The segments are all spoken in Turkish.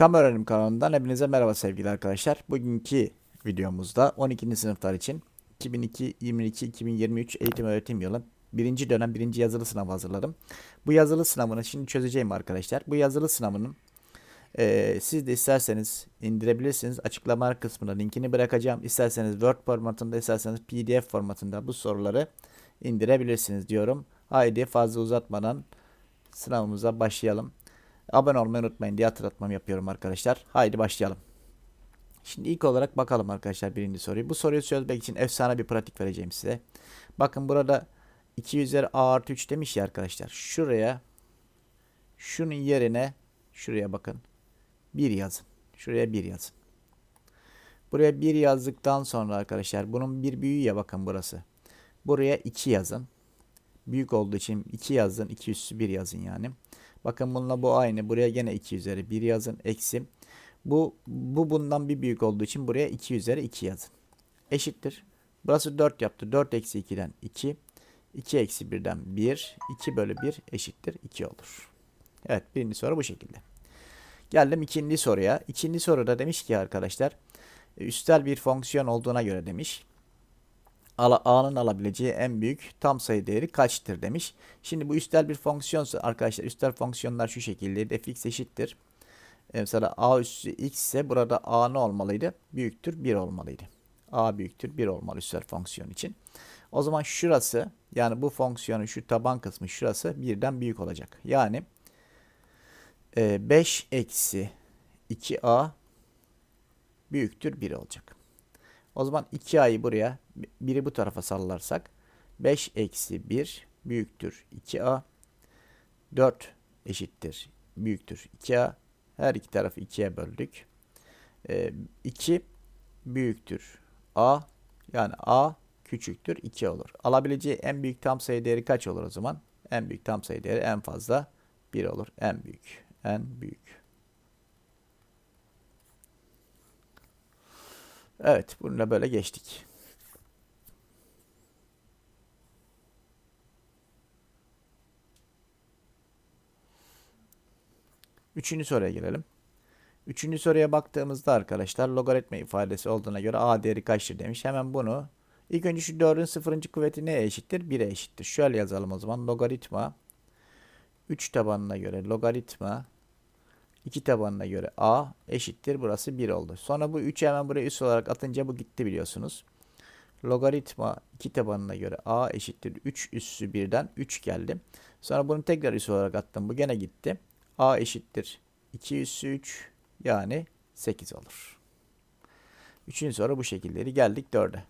Tam Öğrenim kanalından hepinize merhaba sevgili arkadaşlar. Bugünkü videomuzda 12. sınıflar için 2022-2023 eğitim öğretim yılı birinci dönem birinci yazılı sınavı hazırladım. Bu yazılı sınavını şimdi çözeceğim arkadaşlar. Bu yazılı sınavının eee, siz de isterseniz indirebilirsiniz. Açıklama kısmına linkini bırakacağım. İsterseniz Word formatında, isterseniz PDF formatında bu soruları indirebilirsiniz diyorum. Haydi fazla uzatmadan sınavımıza başlayalım. Abone olmayı unutmayın diye hatırlatmamı yapıyorum arkadaşlar. Haydi başlayalım. Şimdi ilk olarak bakalım arkadaşlar birinci soruyu. Bu soruyu çözmek için efsane bir pratik vereceğim size. Bakın burada 2 üzeri a artı 3 demiş ya arkadaşlar. Şuraya şunun yerine şuraya bakın. 1 yazın. Şuraya 1 yazın. Buraya 1 yazdıktan sonra arkadaşlar bunun bir büyüğü ya bakın burası. Buraya 2 yazın. Büyük olduğu için 2 yazın. 2 üssü 1 yazın yani. Bakın bununla bu aynı. Buraya gene 2 üzeri 1 yazın. Eksi. Bu, bu bundan bir büyük olduğu için buraya 2 üzeri 2 yazın. Eşittir. Burası 4 yaptı. 4 eksi 2'den 2. 2 eksi 1'den 1. 2 bölü 1 eşittir 2 olur. Evet birinci soru bu şekilde. Geldim ikinci soruya. İkinci soruda demiş ki arkadaşlar üstel bir fonksiyon olduğuna göre demiş. A'nın alabileceği en büyük tam sayı değeri kaçtır demiş. Şimdi bu üstel bir fonksiyonsa arkadaşlar üstel fonksiyonlar şu şekilde fx eşittir. E, Mesela a üssü x ise burada a ne olmalıydı? Büyüktür 1 olmalıydı. a büyüktür 1 olmalı üstel fonksiyon için. O zaman şurası yani bu fonksiyonun şu taban kısmı şurası birden büyük olacak. Yani e, 5 eksi 2a büyüktür 1 olacak. O zaman 2a'yı buraya, biri bu tarafa sallarsak 5 eksi 1 büyüktür 2a. 4 eşittir büyüktür 2a. Her iki tarafı 2'ye böldük. Ee, 2 büyüktür a. Yani a küçüktür 2 olur. Alabileceği en büyük tam sayı değeri kaç olur o zaman? En büyük tam sayı değeri en fazla 1 olur. En büyük. En büyük. Evet, bununla böyle geçtik. Üçüncü soruya gelelim. Üçüncü soruya baktığımızda arkadaşlar logaritma ifadesi olduğuna göre a değeri kaçtır demiş. Hemen bunu ilk önce şu 4'ün sıfırıncı kuvveti neye eşittir? 1'e eşittir. Şöyle yazalım o zaman. Logaritma 3 tabanına göre logaritma 2 tabanına göre a eşittir. Burası 1 oldu. Sonra bu 3'ü hemen buraya üst olarak atınca bu gitti biliyorsunuz. Logaritma 2 tabanına göre a eşittir 3 üssü 1'den 3 geldi. Sonra bunu tekrar üst olarak attım. Bu gene gitti. a eşittir 2 üssü 3 yani 8 olur. Üçüncü soru bu şekildeydi. Geldik 4'e.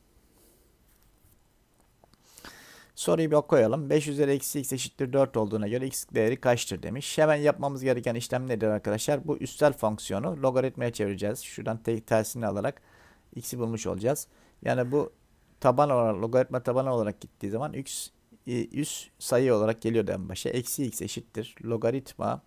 Soruyu bir koyalım. 5 üzeri eksi x eşittir 4 olduğuna göre x değeri kaçtır demiş. Hemen yapmamız gereken işlem nedir arkadaşlar? Bu üstel fonksiyonu logaritmaya çevireceğiz. Şuradan te tersini alarak x'i bulmuş olacağız. Yani bu taban olarak logaritma tabanı olarak gittiği zaman x e, üst sayı olarak geliyordu en başa. Eksi x eşittir logaritma.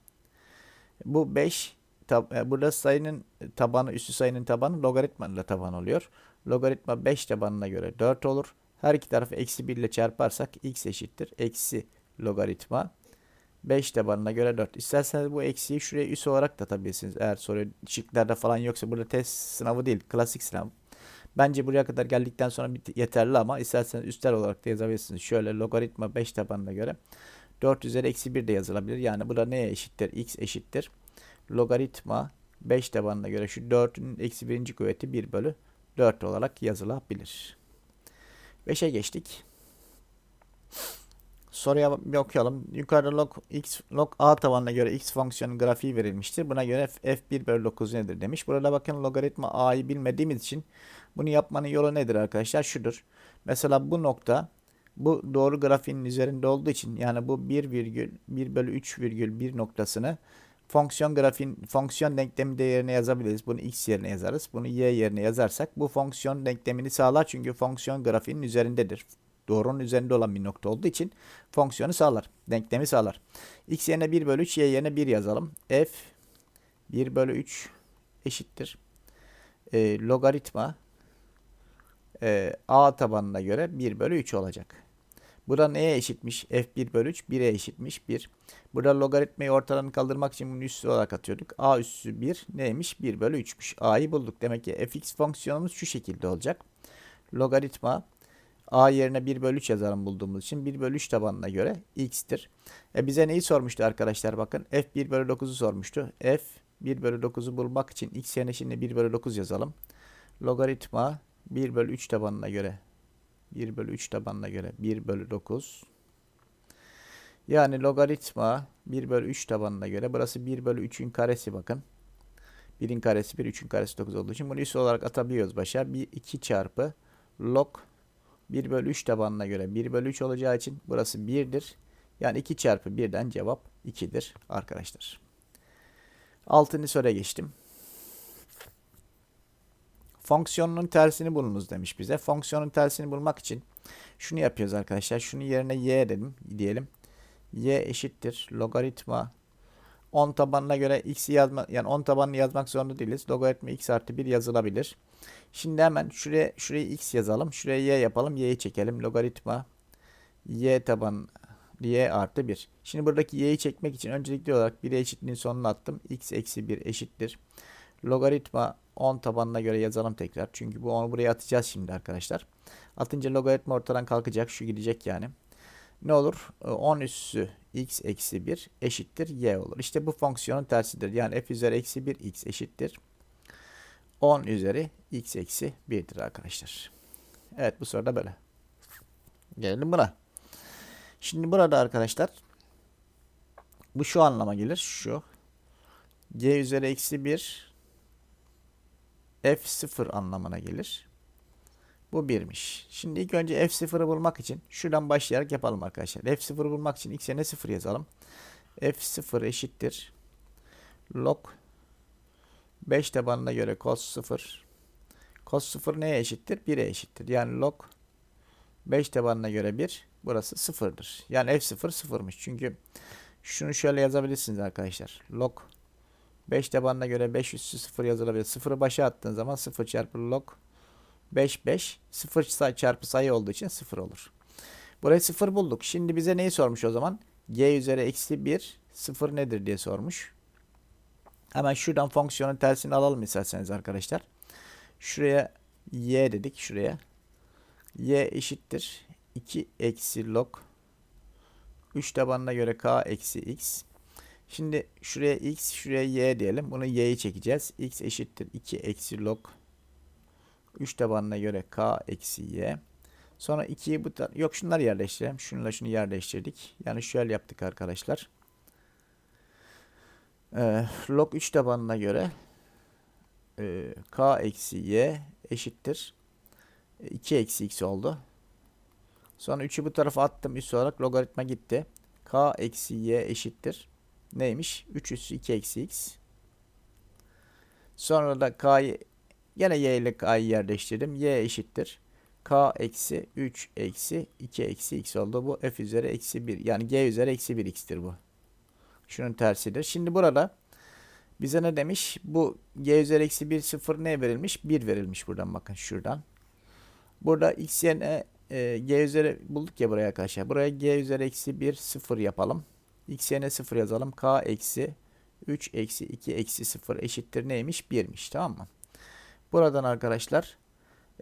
Bu 5 tab e, burada sayının tabanı üstü sayının tabanı logaritmanın da taban oluyor. Logaritma 5 tabanına göre 4 olur. Her iki tarafı eksi 1 ile çarparsak x eşittir. Eksi logaritma 5 tabanına göre 4. İsterseniz bu eksiği şuraya üs olarak da atabilirsiniz. Eğer soru şıklarda falan yoksa burada test sınavı değil. Klasik sınav. Bence buraya kadar geldikten sonra yeterli ama isterseniz üstel olarak da yazabilirsiniz. Şöyle logaritma 5 tabanına göre 4 üzeri eksi 1 de yazılabilir. Yani burada neye eşittir? x eşittir. Logaritma 5 tabanına göre şu 4'ün eksi 1. kuvveti 1 bölü 4 olarak yazılabilir. 5'e geçtik. Soruya bir okuyalım. Yukarıda log x log a tabanına göre x fonksiyonun grafiği verilmiştir. Buna göre f1 bölü 9 nedir demiş. Burada bakın logaritma a'yı bilmediğimiz için bunu yapmanın yolu nedir arkadaşlar? Şudur. Mesela bu nokta bu doğru grafiğin üzerinde olduğu için yani bu 1 virgül 1 bölü 3 virgül 1 noktasını fonksiyon grafiğin fonksiyon denklemi değerine yazabiliriz. Bunu x yerine yazarız. Bunu y yerine yazarsak bu fonksiyon denklemini sağlar. Çünkü fonksiyon grafiğinin üzerindedir. Doğrunun üzerinde olan bir nokta olduğu için fonksiyonu sağlar. Denklemi sağlar. x yerine 1 bölü 3 y yerine 1 yazalım. f 1 bölü 3 eşittir. E, logaritma e, a tabanına göre 1 bölü 3 olacak. Burada neye eşitmiş? F1 bölü 3 1'e eşitmiş 1. Burada logaritmayı ortadan kaldırmak için bunu üstü olarak atıyorduk. A üssü 1 neymiş? 1 bölü 3'müş. A'yı bulduk. Demek ki fx fonksiyonumuz şu şekilde olacak. Logaritma A yerine 1 bölü 3 yazarım bulduğumuz için 1 bölü 3 tabanına göre x'tir. E bize neyi sormuştu arkadaşlar bakın. F 1 bölü 9'u sormuştu. F 1 bölü 9'u bulmak için x yerine şimdi 1 bölü 9 yazalım. Logaritma 1 bölü 3 tabanına göre 1 bölü 3 tabanına göre 1 bölü 9. Yani logaritma 1 bölü 3 tabanına göre burası 1 bölü 3'ün karesi bakın. 1'in karesi 1, 3'ün karesi 9 olduğu için bunu üst olarak atabiliyoruz başa. 1, 2 çarpı log 1 bölü 3 tabanına göre 1 bölü 3 olacağı için burası 1'dir. Yani 2 çarpı 1'den cevap 2'dir arkadaşlar. 6. soruya geçtim. Fonksiyonun tersini bulunuz demiş bize. Fonksiyonun tersini bulmak için şunu yapıyoruz arkadaşlar. Şunu yerine y dedim diyelim. y eşittir logaritma 10 tabanına göre x'i yazma yani 10 tabanını yazmak zorunda değiliz. Logaritma x artı 1 yazılabilir. Şimdi hemen şuraya şuraya x yazalım. Şuraya y yapalım. y'yi çekelim. Logaritma y taban y artı 1. Şimdi buradaki y'yi çekmek için öncelikli olarak 1'e eşitliğin sonuna attım. x eksi 1 eşittir. Logaritma 10 tabanına göre yazalım tekrar. Çünkü bu onu buraya atacağız şimdi arkadaşlar. Atınca logaritma ortadan kalkacak. Şu gidecek yani. Ne olur? 10 üssü x eksi 1 eşittir y olur. İşte bu fonksiyonun tersidir. Yani f üzeri eksi 1 x eşittir. 10 üzeri x eksi 1'dir arkadaşlar. Evet bu soruda böyle. Gelelim buna. Şimdi burada arkadaşlar bu şu anlama gelir. Şu. g üzeri eksi 1 f0 anlamına gelir. Bu 1'miş. Şimdi ilk önce f0'ı bulmak için şuradan başlayarak yapalım arkadaşlar. f0'ı bulmak için x yerine 0 yazalım. f0 eşittir. log 5 tabanına göre cos 0. Cos 0 neye eşittir? 1'e eşittir. Yani log 5 tabanına göre 1. Burası 0'dır. Yani f0 0'mış. Çünkü şunu şöyle yazabilirsiniz arkadaşlar. Log 5 tabanına göre 5 üssü 0 yazılabilir. 0'ı başa attığın zaman 0 çarpı log 5 5 0 çarpı sayı olduğu için 0 olur. Burayı 0 bulduk. Şimdi bize neyi sormuş o zaman? g üzeri eksi 1 0 nedir diye sormuş. Hemen şuradan fonksiyonun tersini alalım isterseniz arkadaşlar. Şuraya y dedik şuraya. y eşittir. 2 eksi log 3 tabanına göre k eksi x. Şimdi şuraya x şuraya y diyelim. Bunu y'yi çekeceğiz. x eşittir 2 eksi log 3 tabanına göre k eksi y. Sonra 2'yi bu yok şunları yerleştirelim. Şununla şunu yerleştirdik. Yani şöyle yaptık arkadaşlar. Ee, log 3 tabanına göre e, k eksi y eşittir. 2 eksi x oldu. Sonra 3'ü bu tarafa attım üst olarak logaritma gitti. k eksi y eşittir. Neymiş? 3 üssü 2 eksi x. Sonra da k'yı Yine y ile k'yı yerleştirdim. y eşittir. k eksi 3 eksi 2 eksi x oldu. Bu f üzeri eksi 1. Yani g üzeri eksi 1 x'tir bu. Şunun tersidir. Şimdi burada bize ne demiş? Bu g üzeri eksi 1 0 ne verilmiş? 1 verilmiş buradan bakın şuradan. Burada x yerine e, g üzeri bulduk ya buraya arkadaşlar. Buraya g üzeri eksi 1 0 yapalım. X yerine 0 yazalım. k eksi 3 eksi 2 eksi 0 eşittir neymiş? 1'miş tamam mı? Buradan arkadaşlar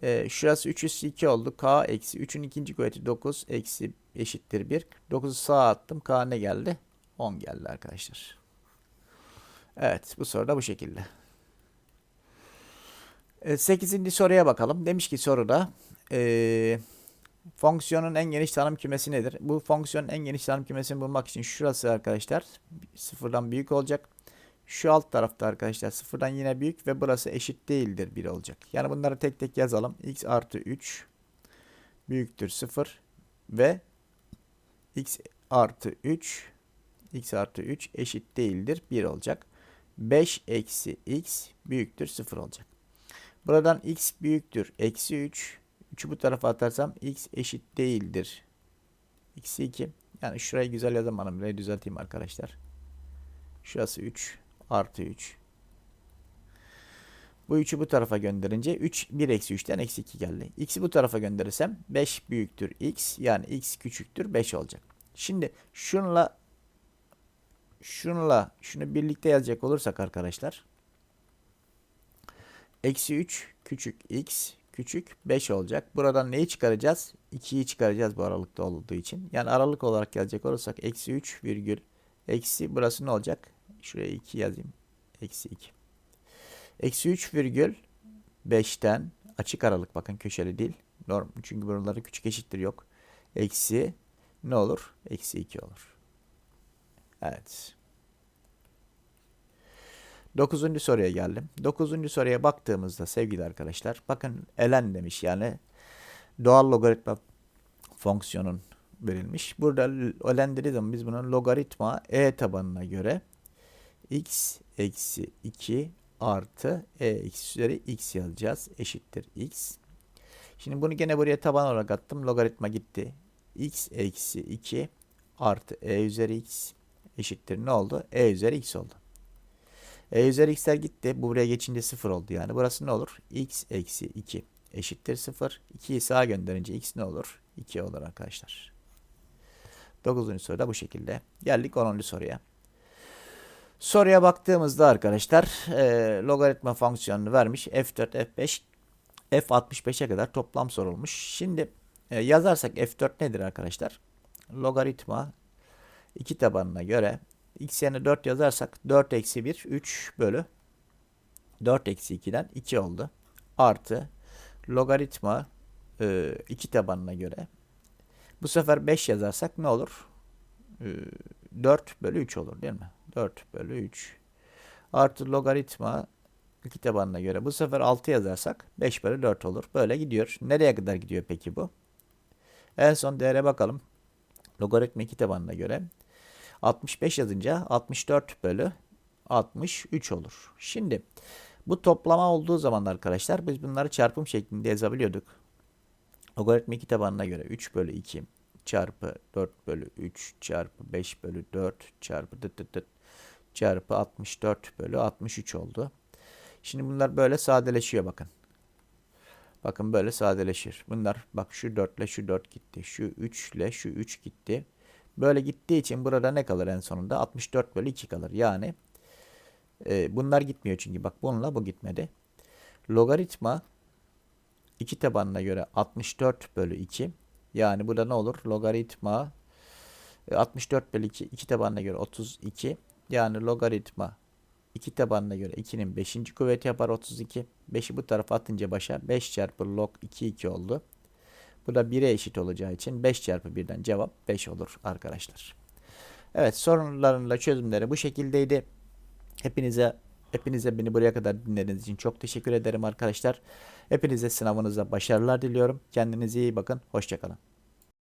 e, şurası 3 üstü 2 oldu. K eksi 3'ün ikinci kuvveti 9 eksi eşittir 1. 9'u sağa attım. K ne geldi? 10 geldi arkadaşlar. Evet bu soru da bu şekilde. E, 8. soruya bakalım. Demiş ki soruda e, fonksiyonun en geniş tanım kümesi nedir? Bu fonksiyonun en geniş tanım kümesini bulmak için şurası arkadaşlar sıfırdan büyük olacak. Şu alt tarafta arkadaşlar sıfırdan yine büyük ve burası eşit değildir 1 olacak. Yani bunları tek tek yazalım. x artı 3 büyüktür 0 ve x artı 3 x artı 3 eşit değildir 1 olacak. 5 eksi x büyüktür 0 olacak. Buradan x büyüktür eksi 3. 3'ü bu tarafa atarsam x eşit değildir. Eksi 2. Yani şurayı güzel yazamadım. Burayı düzelteyim arkadaşlar. Şurası 3 artı 3. Bu 3'ü bu tarafa gönderince 3 1 eksi 3'ten eksi 2 geldi. X'i bu tarafa gönderirsem 5 büyüktür x yani x küçüktür 5 olacak. Şimdi şunla şunla şunu birlikte yazacak olursak arkadaşlar eksi 3 küçük x küçük 5 olacak. Buradan neyi çıkaracağız? 2'yi çıkaracağız bu aralıkta olduğu için. Yani aralık olarak gelecek olursak eksi 3 virgül eksi burası ne olacak? Şuraya 2 yazayım. Eksi 2. Eksi 3 virgül 5'ten açık aralık bakın köşeli değil. Norm çünkü buralarda küçük eşittir yok. Eksi ne olur? Eksi 2 olur. Evet. Dokuzuncu soruya geldim. Dokuzuncu soruya baktığımızda sevgili arkadaşlar bakın elen demiş yani doğal logaritma fonksiyonun verilmiş. Burada elen dediği zaman biz bunun logaritma e tabanına göre x eksi 2 artı e eksi üzeri x yazacağız. Eşittir x. Şimdi bunu gene buraya taban olarak attım. Logaritma gitti. x eksi 2 artı e üzeri x eşittir ne oldu? e üzeri x oldu. E üzeri x'ler gitti. Bu buraya geçince 0 oldu yani. Burası ne olur? x eksi 2 eşittir 0. 2'yi sağa gönderince x ne olur? 2 olur arkadaşlar. 9. soruda bu şekilde. Geldik 10. soruya. Soruya baktığımızda arkadaşlar e, logaritma fonksiyonunu vermiş. F4, F5, F65'e kadar toplam sorulmuş. Şimdi e, yazarsak F4 nedir arkadaşlar? Logaritma 2 tabanına göre x yerine 4 yazarsak 4 eksi 1 3 bölü 4 eksi 2'den 2 oldu. Artı logaritma 2 e, tabanına göre bu sefer 5 yazarsak ne olur? E, 4 bölü 3 olur değil mi? 4 bölü 3 artı logaritma 2 tabanına göre bu sefer 6 yazarsak 5 bölü 4 olur. Böyle gidiyor. Nereye kadar gidiyor peki bu? En son değere bakalım. Logaritma 2 tabanına göre 65 yazınca 64 bölü 63 olur. Şimdi bu toplama olduğu zaman arkadaşlar biz bunları çarpım şeklinde yazabiliyorduk. Logaritma 2 tabanına göre 3 bölü 2 çarpı 4 bölü 3 çarpı 5 bölü 4 çarpı dıt dıt dıt çarpı 64 bölü 63 oldu. Şimdi bunlar böyle sadeleşiyor bakın. Bakın böyle sadeleşir. Bunlar bak şu 4 ile şu 4 gitti. Şu 3 ile şu 3 gitti. Böyle gittiği için burada ne kalır en sonunda? 64 bölü 2 kalır. Yani e, bunlar gitmiyor çünkü bak bununla bu gitmedi. Logaritma 2 tabanına göre 64 bölü 2. Yani burada ne olur? Logaritma 64 e, bölü 2 2 tabanına göre 32. Yani logaritma 2 tabanına göre 2'nin 5. kuvveti yapar 32. 5'i bu tarafa atınca başa 5 çarpı log 2 2 oldu. Bu da 1'e eşit olacağı için 5 çarpı 1'den cevap 5 olur arkadaşlar. Evet sorunlarla çözümleri bu şekildeydi. Hepinize hepinize beni buraya kadar dinlediğiniz için çok teşekkür ederim arkadaşlar. Hepinize sınavınıza başarılar diliyorum. Kendinize iyi bakın. Hoşçakalın.